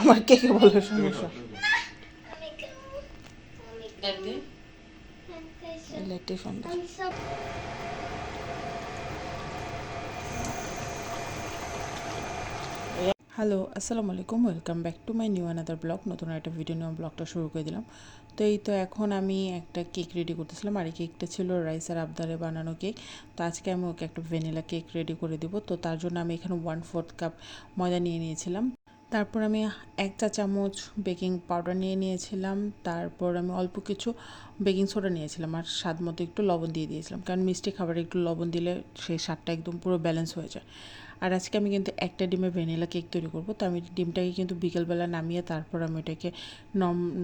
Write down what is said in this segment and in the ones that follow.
আমার কে কে বলে সমস্যা? ইলেকট্রিক হ্যালো আসসালামু আলাইকুম। Welcome back to my new another blog নতুন একটা ভিডিও নিয়ে ব্লগটা শুরু করে দিলাম। তো এই তো এখন আমি একটা কেক রেডি করতেছিলাম। আর এই কেকটা ছিল রাইস আর আবদারে বানানো কেক তো আজকে আমি ওকে একটা ভ্যানিলা কেক রেডি করে দিব। তো তার জন্য আমি এখানে ওয়ান ফোর্থ কাপ ময়দা নিয়ে নিয়েছিলাম। তারপর আমি এক চা চামচ বেকিং পাউডার নিয়ে নিয়েছিলাম। তারপর আমি অল্প কিছু বেকিং সোডা নিয়েছিলাম আর স্বাদ মতো একটু লবণ দিয়ে দিয়েছিলাম। কারণ মিষ্টি খাবারে একটু লবণ দিলে সেই স্বাদটা একদম পুরো ব্যালেন্স হয়ে যায়। আর আজকে আমি কিন্তু একটা ডিমের ভ্যানিলা কেক তৈরি করব। তো আমি ডিমটাকে কিন্তু বিকেলবেলা নামিয়ে তারপর আমি ওটাকে এটাকে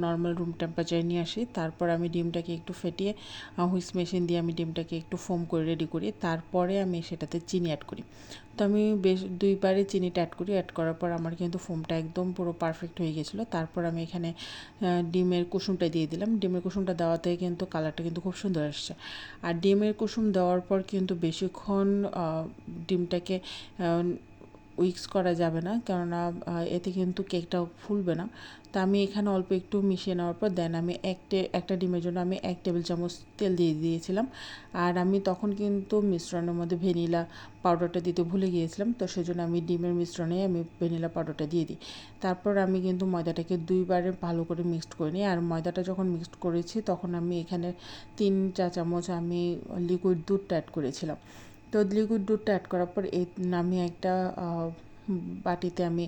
নর্মাল রুম টেম্পারেচারে নিয়ে আসি। তারপর আমি ডিমটাকে একটু ফেটিয়ে হুইস মেশিন দিয়ে আমি ডিমটাকে একটু ফোম করে রেডি করি। তারপরে আমি সেটাতে চিনি অ্যাড করি। তো আমি বেশ দুইবারে চিনিটা অ্যাড করি। অ্যাড করার পর আমার কিন্তু ফোমটা একদম পুরো পারফেক্ট হয়ে গেছিল। তারপর আমি এখানে ডিমের কুসুমটা দিয়ে দিলাম। ডিমের কুসুমটা দেওয়াতে কিন্তু কালারটা কিন্তু খুব সুন্দর আসছে। আর ডিমের কুসুম দেওয়ার পর কিন্তু বেশিক্ষণ ডিমটাকে উইক্স করা যাবে না। কেননা এতে কিন্তু কেকটা ফুলবে না। তা আমি এখানে অল্প একটু মিশিয়ে নেওয়ার পর দেন আমি একটা একটা ডিমের জন্য আমি এক টেবিল চামচ তেল দিয়ে দিয়েছিলাম। আর আমি তখন কিন্তু মিশ্রণের মধ্যে ভ্যানিলা পাউডারটা দিতে ভুলে গিয়েছিলাম। তো সেজন্য আমি ডিমের মিশ্রণে আমি ভ্যানিলা পাউডারটা দিয়ে দিই। তারপর আমি কিন্তু ময়দাটাকে দুইবারে ভালো করে মিক্সড করে নিই। আর ময়দাটা যখন মিক্সড করেছি, তখন আমি এখানে তিন চা চামচ আমি লিকুইড দুধটা অ্যাড করেছিলাম। তো লিকুইড দুধটা অ্যাড করার পর এই আমি একটা বাটিতে আমি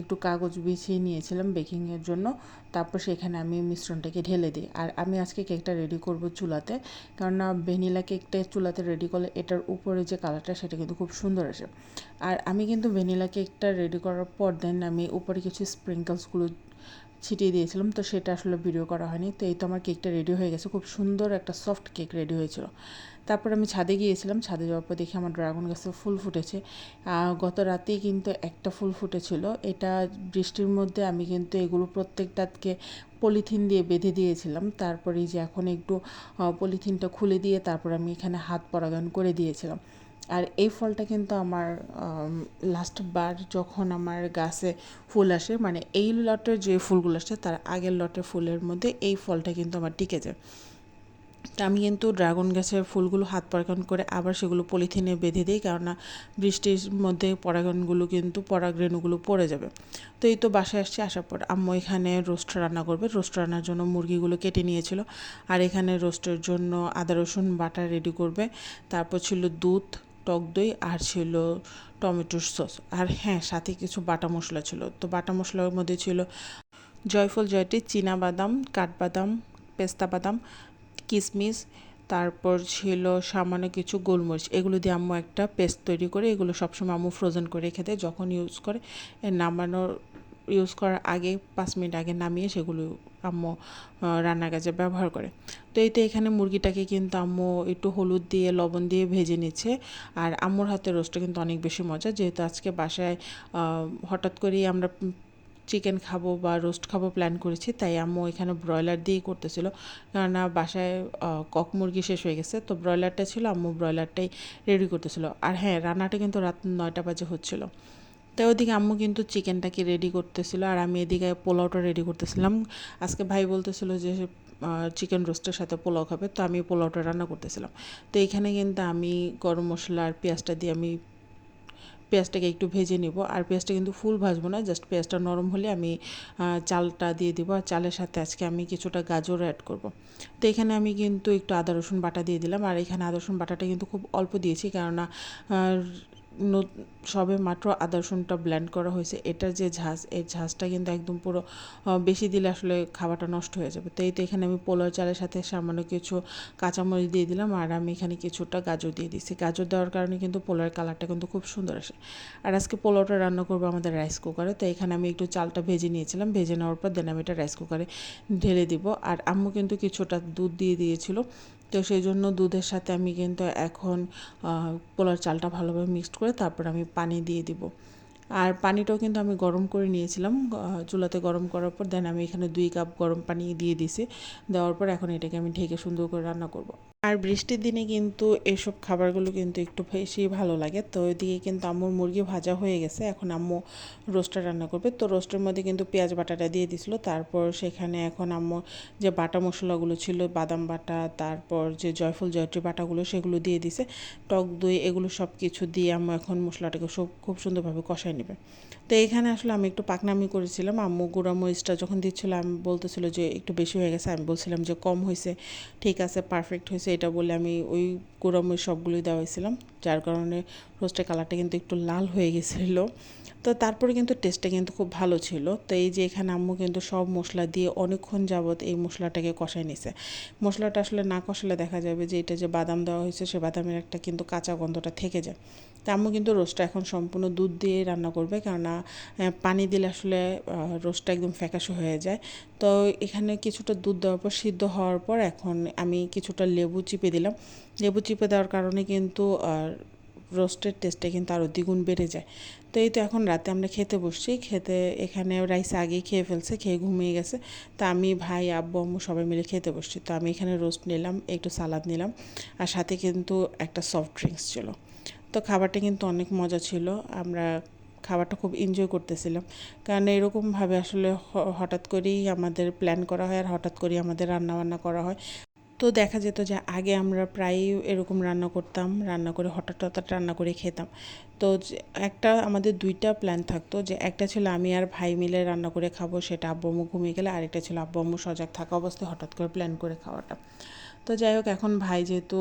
একটু কাগজ বিছিয়ে নিয়েছিলাম বেকিংয়ের জন্য। তারপর সেখানে আমি মিশ্রণটাকে ঢেলে দিই। আর আমি আজকে কেকটা রেডি করব চুলাতে। কারণ ভ্যানিলা কেকটা চুলাতে রেডি করলে এটার উপরে যে কালারটা সেটা কিন্তু খুব সুন্দর আসে। আর আমি কিন্তু ভ্যানিলা কেকটা রেডি করার পর দেন আমি উপরে কিছু স্প্রিঙ্কলসগুলো ছিটিয়ে দিয়েছিলাম, তো সেটা আসলে ভিডিও করা হয়নি। তো এই তো আমার কেকটা রেডি হয়ে গেছে। খুব সুন্দর একটা সফট কেক রেডি হয়েছিল। তারপর আমি ছাদে গিয়েছিলাম। ছাদে যাওয়ার পর দেখি আমার ড্রাগন গাছে ফুল ফুটেছে। গত রাতেই কিন্তু একটা ফুল ফুটেছিল। এটা বৃষ্টির মধ্যে আমি কিন্তু এগুলো প্রত্যেকটাকে পলিথিন দিয়ে বেঁধে দিয়েছিলাম। তারপরে যে এখন একটু পলিথিনটা খুলে দিয়ে তারপর আমি এখানে হাত পরাগায়ন করে দিয়েছিলাম। আর এই ফলটা কিন্তু আমার লাস্ট বার যখন আমার গাছে ফুল আসে মানে এই লটের যে ফুলগুলো আসে, তার আগের লটের ফুলের মধ্যে এই ফলটা কিন্তু আমার টিকে যায়। তা আমি কিন্তু ড্রাগন গাছের ফুলগুলো হাত পরাগন করে আবার সেগুলো পলিথিনে বেঁধে দিই, কেননা বৃষ্টির মধ্যে পরাগনগুলো কিন্তু পরাগরেণুগুলো পড়ে যাবে। তো এই তো বাসায় আসছি, আসার পর আম্মু এখানে রোস্ট রান্না করবে। রোস্ট রান্নার জন্য মুরগিগুলো কেটে নিয়েছিল। আর এখানে রোস্টের জন্য আদা রসুন বাটা রেডি করবে। তারপর ছিল দুধ টক দই আর ছিল টমেটোর সস। আর হ্যাঁ সাথে কিছু বাটা মশলা ছিল। তো বাটা মশলার মধ্যে ছিল জয়ফল, জয়টি বাদাম কাঠবাদাম, পেস্তা বাদাম কিশমিশ তারপর ছিল সামান্য কিছু গোলমরিচ। এগুলো দিয়ে আম্মু একটা পেস্ট তৈরি করে এগুলো সবসময় আম্মু ফ্রোজেন করে রেখে দেয়। যখন ইউজ করে নামানোর ইউজ করার আগে, পাঁচ মিনিট আগে নামিয়ে সেগুলো আম্মু রান্নার কাজে ব্যবহার করে। তো এই তো এখানে মুরগিটাকে কিন্তু আম্মু একটু হলুদ দিয়ে, লবণ দিয়ে ভেজে নিচ্ছে। আর আম্মুর হাতের রোস্টটা কিন্তু অনেক বেশি মজা যেহেতু আজকে বাসায় হঠাৎ করেই আমরা চিকেন খাব বা রোস্ট খাব প্ল্যান করেছি, তাই আম্মু এখানে ব্রয়লার দিয়েই করতেছিল। কেননা বাসায় কক মুরগি শেষ হয়ে গেছে, তো ব্রয়লারটা ছিল, আম্মু ব্রয়লারটাই রেডি করতেছিল। আর হ্যাঁ রান্নাটা কিন্তু রাত নয়টা বাজে হচ্ছিল। তাই ওদিকে আম্মু কিন্তু চিকেনটাকে রেডি করতেছিল, আর আমি এদিকে পোলাওটা রেডি করতেছিলাম। আজকে ভাই বলতেছিল যে চিকেন রোস্টের সাথে পোলাও খাবে। তো আমি পোলাওটা রান্না করতেছিলাম। তো এখানে কিন্তু আমি গরম মশলা আর পেঁয়াজটা দিয়ে আমি পেঁয়াজটাকে একটু ভেজে নিব। আর পেঁয়াজটা কিন্তু ফুল ভাজবো না জাস্ট পেঁয়াজটা নরম হলে আমি চালটা দিয়ে দিব। আর চালের সাথে আজকে আমি কিছুটা গাজর অ্যাড করব। তো এখানে আমি কিন্তু একটু আদা রসুন বাটা দিয়ে দিলাম। আর এখানে আদা রসুন বাটাটা কিন্তু খুব অল্প দিয়েছি। কেননা সবে মাত্র আদা রসুনটা ব্ল্যান্ড করা হয়েছে। এটার যে ঝাঁজ, এই ঝাঁজটা কিন্তু একদম পুরো বেশি দিলে আসলে খাবারটা নষ্ট হয়ে যাবে। তো এই তো এখানে আমি পোলাও চালের সাথে সামান্য কিছু কাঁচামরিচ দিয়ে দিলাম আর আমি এখানে কিছুটা গাজর দিয়ে দিচ্ছি। গাজর দেওয়ার কারণে কিন্তু পোলাওয়ের কালারটা কিন্তু খুব সুন্দর আসে। আর আজকে পোলাওটা রান্না করব আমাদের রাইস কুকারে তো এখানে আমি একটু চালটা ভেজে নিয়েছিলাম। ভেজে নেওয়ার পর দেন আমি এটা রাইস কুকারে ঢেলে দিব। আর আম্মু কিন্তু কিছুটা দুধ দিয়ে দিয়েছিল। তো সেই জন্য দুধের সাথে আমি কিন্তু এখন পোলার চালটা ভালোভাবে মিক্সড করে তারপর আমি পানি দিয়ে দিব। আর পানিটাও কিন্তু আমি গরম করে নিয়েছিলাম চুলাতে গরম করার পর দেন আমি এখানে দুই কাপ গরম পানি দিয়ে দিছি দেওয়ার পর এখন এটাকে আমি ঢেকে সুন্দর করে রান্না করব। আর বৃষ্টির দিনে কিন্তু এসব খাবারগুলো কিন্তু একটু বেশি ভালো লাগে। তো ওইদিকে কিন্তু আম্মুর মুরগি ভাজা হয়ে গেছে। এখন আম্মু রোস্টার রান্না করবে। তো রোস্টের মধ্যে কিন্তু পেঁয়াজ বাটাটা দিয়ে দিছিল। তারপর সেখানে এখন আম্মু যে বাটা মশলাগুলো ছিল, বাদাম বাটা, তারপর যে জয়ফল, জয়ত্রী বাটাগুলো, সেগুলো দিয়ে দিছে। টক দই, এগুলো সব কিছু দিয়ে আম্মু এখন মশলাটাকে সব খুব সুন্দরভাবে কষায় নেবে। তো এখানে আসলে আমি একটু পাকনামি করেছিলাম। আম্মু গুঁড়া মরিচটা যখন দিচ্ছিল আমি বলতেছিল যে একটু বেশি হয়ে গেছে। আমি বলছিলাম যে কম হয়েছে, ঠিক আছে পারফেক্ট হয়েছে, এটা বলে আমি ওই গুঁড়া মরিচ সবগুলোই দেওয়া হয়েছিলাম যার কারণে রোস্টের কালারটা কিন্তু একটু লাল হয়ে গেছিল। তো তারপরে কিন্তু টেস্টটা কিন্তু খুব ভালো ছিল। তো এই যে এখানে আম্মু কিন্তু সব মশলা দিয়ে অনেকক্ষণ যাবৎ এই মশলাটাকে কষায় নিছে। মশলাটা আসলে না কষালে দেখা যাবে যে এটা যে বাদাম দেওয়া হয়েছে, সে বাদামের একটা কিন্তু কাঁচা গন্ধটা থেকে যায়। তা আম্মু কিন্তু রোস্টটা এখন সম্পূর্ণ দুধ দিয়ে রান্না করবে, কেননা পানি দিলে আসলে রোস্টটা একদম ফ্যাকাশে হয়ে যায়। তো এখানে কিছুটা দুধ দেওয়ার পর, সিদ্ধ হওয়ার পর এখন আমি কিছুটা লেবু চিপে দিলাম। লেবু চিপে দেওয়ার কারণে কিন্তু রোস্টের টেস্টে কিন্তু আরও দ্বিগুণ বেড়ে যায়। তো এই তো এখন রাতে আমরা খেতে বসছি। খেতে, এখানে রাইস আগেই খেয়ে ফেলছে, খেয়ে ঘুমিয়ে গেছে। তো আমি, ভাই, আব্বু, আম্মু সবাই মিলে খেতে বসছি। তো আমি এখানে রোস্ট নিলাম, একটু সালাদ নিলাম। আর সাথে কিন্তু একটা সফট ড্রিঙ্কস ছিল। তো খাবারটা কিন্তু অনেক মজা ছিল। আমরা খাবারটা খুব এনজয় করতেছিলাম। কারণ এরকমভাবে আসলে হঠাৎ করেই আমাদের প্ল্যান করা হয় আর হঠাৎ করেই আমাদের রান্নাবান্না করা হয়। তো দেখা যেত যে আগে আমরা প্রায়ই এরকম রান্না করতাম, রান্না করে হঠাৎ হঠাৎ রান্না করে খেতাম। তো একটা আমাদের দুইটা প্ল্যান থাকতো যে একটা ছিল আমি আর ভাই মিলে রান্না করে খাব, সেটা আব্বু আম্মু ঘুমিয়ে গেলে, আরেকটা ছিল আব্বু আম্মু সজাগ থাকা অবস্থায় হঠাৎ করে প্ল্যান করে খাওয়াটা। তো যাই হোক, এখন ভাই যেহেতু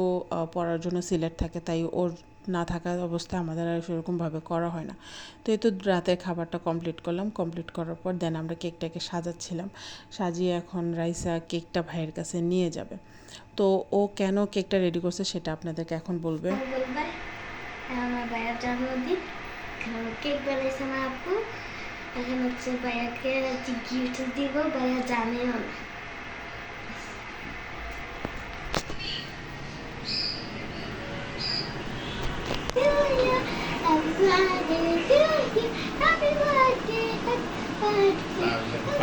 পড়ার জন্য সিলেট থাকে, তাই ওর না থাকা অবস্থায় আমাদের আর সেরকমভাবে করা হয় না। তো এই তো রাতের খাবারটা কমপ্লিট করলাম। কমপ্লিট করার পর দেন আমরা কেকটাকে সাজাচ্ছিলাম। সাজিয়ে এখন রাইসা কেকটা ভাইয়ের কাছে নিয়ে যাবে। তো ও কেন কেকটা রেডি করছে সেটা আপনাদেরকে এখন বলবে। কেক বানাইছে আমার আপু। এখন হচ্ছে ভাইয়াকে গিফট দিব, ভাইয়া জানেও না।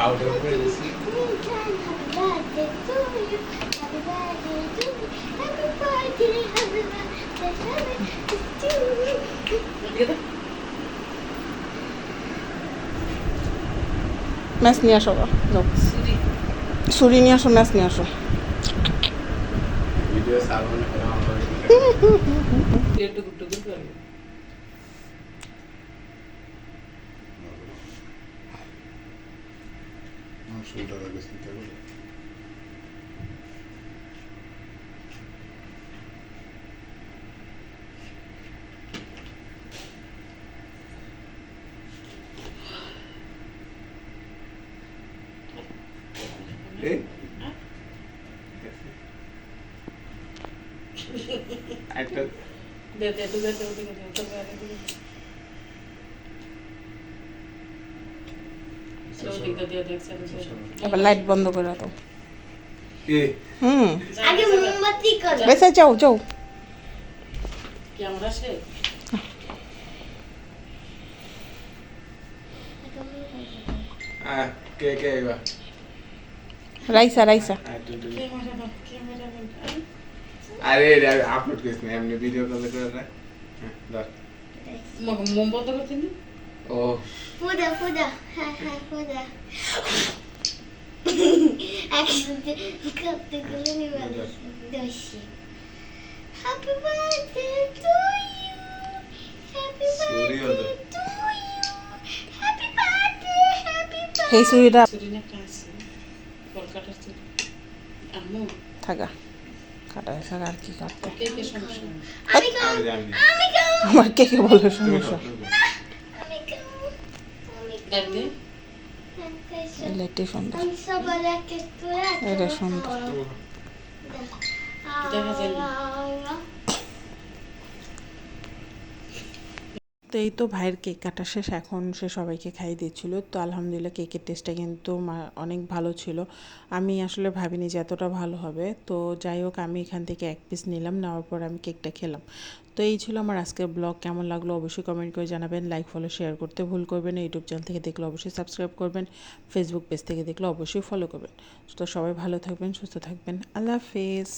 Powder করে দিছি ম্যাচ নিয়ে আসো যাও। ছুরি নিয়ে আসো ম্যাচ নিয়ে আসো। ভিডিও সারবো না আমার শুনতে লাগে শুনতে এবার লাইট বন্ধ করে দাও হুম। আগে মোমবাতি করো। বেসে যাও যাও। আহ কে কে এবার? রাইসা রাইসা। আরে আপলোড করিস না এমনি ভিডিও কল করে না ধর। করতে নি ও ফুদা ফুদা হ্যাঁ হ্যাঁ ফুদা একসাথে করতে গেলে নিবা দোষী happy birthday to you happy birthday. To you happy birthday happy এই ছুরিটা ছুরি একটা আছে কলকাতার ছুরি আম্মু থাকা কাটা ছাড়া আর কি কাটতে। আমি আমি আমি আমার কে কে বলে সমস্যা খাও, তুমি খাও। আমি খাব এটা সুন্দর। তো এই তো ভাইয়ের কেক কাটা শেষ এখন সে সবাইকে খাইয়ে দিচ্ছিল তো আলহামদুলিল্লাহ কেকের টেস্টটা কিন্তু মা- অনেক ভালো ছিল। আমি আসলে ভাবিনি যে এতটা ভালো হবে। তো যাই হোক আমি এখান থেকে এক পিস নিলাম নেওয়ার পর আমি কেকটা খেলাম। তো এই ছিল আমার আজকের ব্লগ। কেমন লাগল অবশ্যই কমেন্ট করে জানাবেন। লাইক ফলো শেয়ার করতে ভুল করবেন ইউটিউব চ্যানেল থেকে দেখলে অবশ্যই সাবস্ক্রাইব করবেন। ফেসবুক পেজ থেকে দেখলে অবশ্যই ফলো করবেন। তো সবাই ভালো থাকবেন, সুস্থ থাকবেন। আল্লাহ হাফেজ।